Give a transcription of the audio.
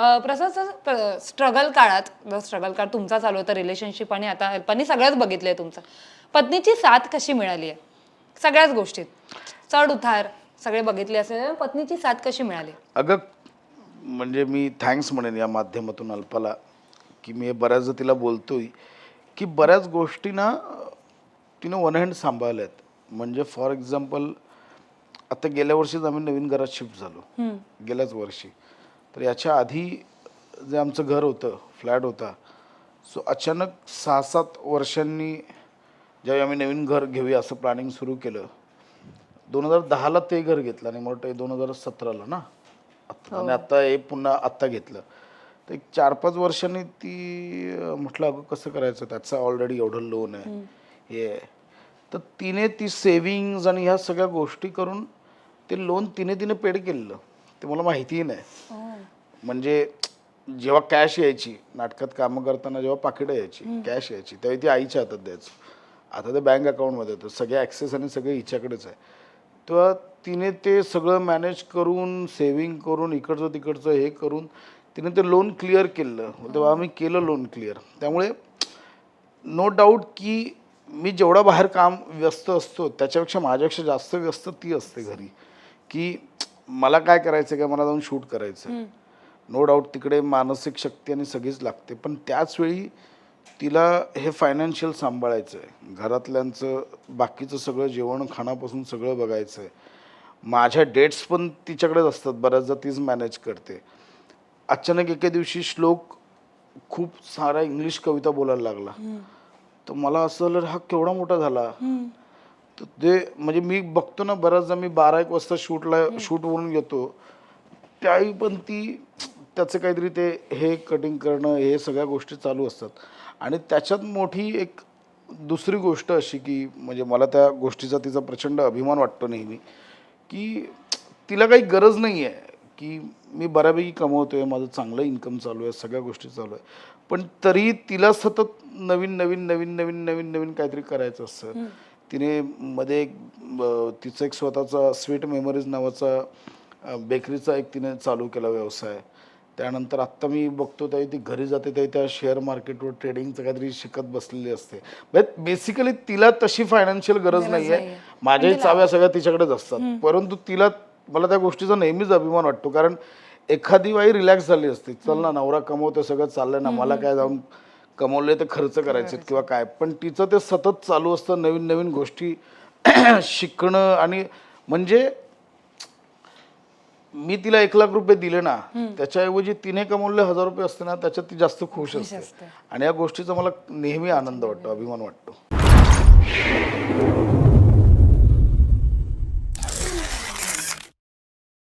अं, प्रसाद struggle काळात struggle काळ तुमचा चालू होता रिलेशनशिप आणि आता अल्पानी सगळ्याच बघितलंय तुमचं. पत्नीची साथ कशी मिळाली आहे सगळ्याच गोष्टीत. चढ उतार सगळे बघितले असेल पत्नीची साथ कशी मिळाली? अगं म्हणजे मी थँक्स म्हणेन या माध्यमातून अल्पाला की मी हे बऱ्याचदा तिला बोलतोय की बऱ्याच गोष्टी ना तिनं वन हँड सांभाळल्या आहेत म्हणजे फॉर एक्झाम्पल आता गेल्या वर्षीच आम्ही नवीन घरात शिफ्ट झालो. गेल्याच वर्षी. तर याच्या आधी जे आमचं घर होतं फ्लॅट होता सो अचानक सहा सात वर्षांनी ज्यावेळी आम्ही नवीन घर घेऊया असं प्लॅनिंग सुरू केलं दोन हजार दहाला ते घर घेतलं आणि मला वाटतं दोन हजार सतराला ना? आत्ता- आणि आता हे पुन्हा आत्ता घेतलं. तर एक चार पाच वर्षांनी ती म्हटलं अगं कसं करायचं? त्याचं ऑलरेडी एवढं लोन आहे. हे. तर तिने ती सेविंग्ज आणि ह्या सगळ्या गोष्टी करून ते लोन तिने तिने पेड केलेलं. ते मला माहितीही नाही. म्हणजे जेव्हा कॅश यायची नाटकात कामं करताना जेव्हा पाकिटं यायची कॅश यायची त्यावेळी ती आईच्या हातात द्यायचं. आता ते बँक अकाउंटमध्ये येतं. सगळे ॲक्सेस आणि सगळे हिच्याकडेच आहे. तेव्हा तिने ते सगळं मॅनेज करून सेविंग करून इकडचं तिकडचं हे करून तिने ते लोन क्लिअर केलं. तेव्हा आम्ही केलं लोन क्लिअर त्यामुळे नो डाऊट की मी जेवढा बाहेर काम व्यस्त असतो त्याच्यापेक्षा माझ्यापेक्षा जास्त व्यस्त ती असते घरी. की मला काय करायचं काय मला जाऊन शूट करायचं नो डाऊट तिकडे मानसिक शक्ती आणि सगळीच लागते. पण त्याच वेळी तिला हे फायनान्शियल सांभाळायचं आहे घरातल्यांचं बाकीचं सगळं जेवण खाण्यापासून सगळं बघायचं आहे माझ्या डेट्स पण तिच्याकडेच असतात. बऱ्याचदा तीच मॅनेज करते. अचानक एके दिवशी श्लोक खूप सारा इंग्लिश कविता बोलायला लागला. तर मला असं झालं हा केवढा मोठा झाला. तर ते म्हणजे मी बघतो ना बऱ्याचदा मी बारा एक वाजता शूटला शूटवरून येतो. त्यावेळी पण ती त्याचं काहीतरी ते हे कटिंग करणं हे सगळ्या गोष्टी चालू असतात. आणि त्याच्यात मोठी एक दुसरी गोष्ट अशी की म्हणजे मला त्या गोष्टीचा तिचा प्रचंड अभिमान वाटतो नेहमी की तिला काही गरज नाही आहे की मी बऱ्यापैकी कमवतो आहे माझं चांगलं इन्कम चालू आहे सगळ्या गोष्टी चालू आहे. पण तरी तिला सतत नवीन नवीन नवीन नवीन नवीन नवीन काहीतरी करायचं असतं. तिने मध्ये एक तिचं एक स्वतःचा स्वीट मेमरीज नावाचा बेकरीचा एक तिने चालू केला व्यवसाय. त्यानंतर आत्ता मी बघतो त्यावेळी ती घरी जाते त्यावेळी त्या शेअर मार्केटवर ट्रेडिंगचं काहीतरी शिकत बसलेली असते. बेसिकली तिला तशी फायनान्शियल गरज नाही आहे माझ्याही चाव्या सगळ्या तिच्याकडेच असतात. परंतु तिला मला त्या गोष्टीचा नेहमीच अभिमान वाटतो. कारण एखादी बाई रिलॅक्स झाली असते. चल ना नवरा कमवतो सगळं चाललंय ना मला काय जाऊन कमवले ते खर्च करायचे किंवा काय. पण तिचं ते सतत चालू असतं नवीन नवीन गोष्टी शिकणं आणि म्हणजे मी तिला एक लाख रुपये दिले ना त्याच्याऐवजी तिने कमवले हजार रुपये असते ना त्याच्यात ती जास्त खुश असते. असते. आणि या गोष्टीचा मला नेहमी आनंद वाटतो अभिमान वाटतो.